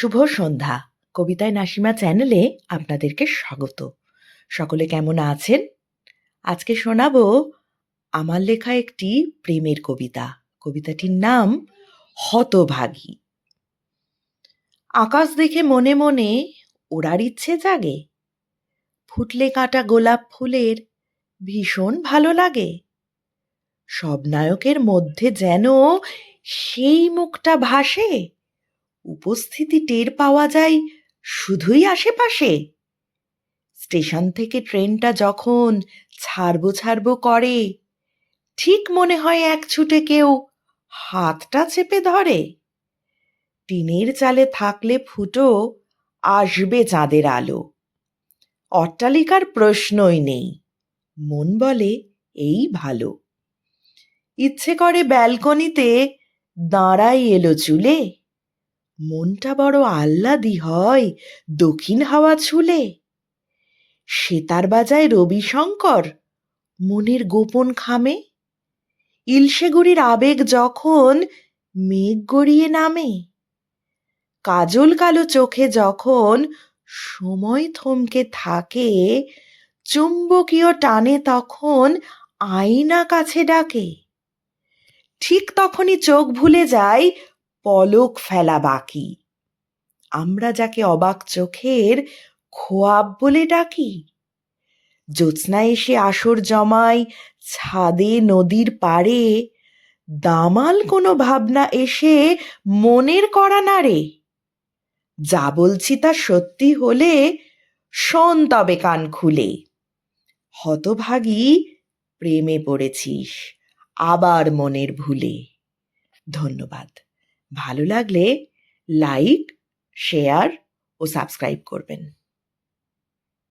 শুভ সন্ধ্যা। কবিতায় নাসিমা চ্যানেলে আপনাদেরকে স্বাগত। সকলে কেমন আছেন? আজকে শোনাবো আমার লেখা একটি প্রেমের কবিতা। কবিতাটির নাম হতভাগী। আকাশ দেখে মনে মনে ওড়ার ইচ্ছে জাগে। ফুটলে কাটা গোলাপ ফুলের ভীষণ ভালো লাগে। সব নায়কের মধ্যে যেন সেই মুখটা ভাসে। উপস্থিতি টের পাওয়া যায় শুধুই আশেপাশে। স্টেশন থেকে ট্রেনটা যখন ছাড়বো ছাড়বো করে, ঠিক মনে হয় এক ছুটে কেউ হাতটা চেপে ধরে। টিনের চালে থাকলে ফুটো আসবে চাঁদের আলো। অট্টালিকার প্রশ্নই নেই, মন বলে এই ভালো। ইচ্ছে করে ব্যালকনিতে দাঁড়াই এলো চুলে। মনটা বড় আহ্লাদি হয় দক্ষিণ হাওয়া ছুলে। সেতার বাজায় রবিশঙ্কর মনের গোপন খামে। ইলশেগুড়ির আবেগ যখন মেঘ গড়িয়ে নামে। কাজল কালো চোখে যখন সময় থমকে থাকে, চুম্বকীয় টানে তখন আয়না কাছে ডাকে। ঠিক তখনই চোখ ভুলে যায় পলক ফেলা বাকি। আমরা যাকে অবাক চোখের খোয়াব বলে ডাকি। জ্যোৎস্না এসে আসর জমায় ছাদে, নদীর পাড়ে, দামাল কোনো ভাবনা এসে মনের করা নাড়ে। যা বলছি তা সত্যি হলে শোন তবে কান খুলে। হতভাগী প্রেমে পড়েছিস, আবার মনের ভুলে। ধন্যবাদ। ভালো লাগলে লাইক শেয়ার ও সাবস্ক্রাইব করবেন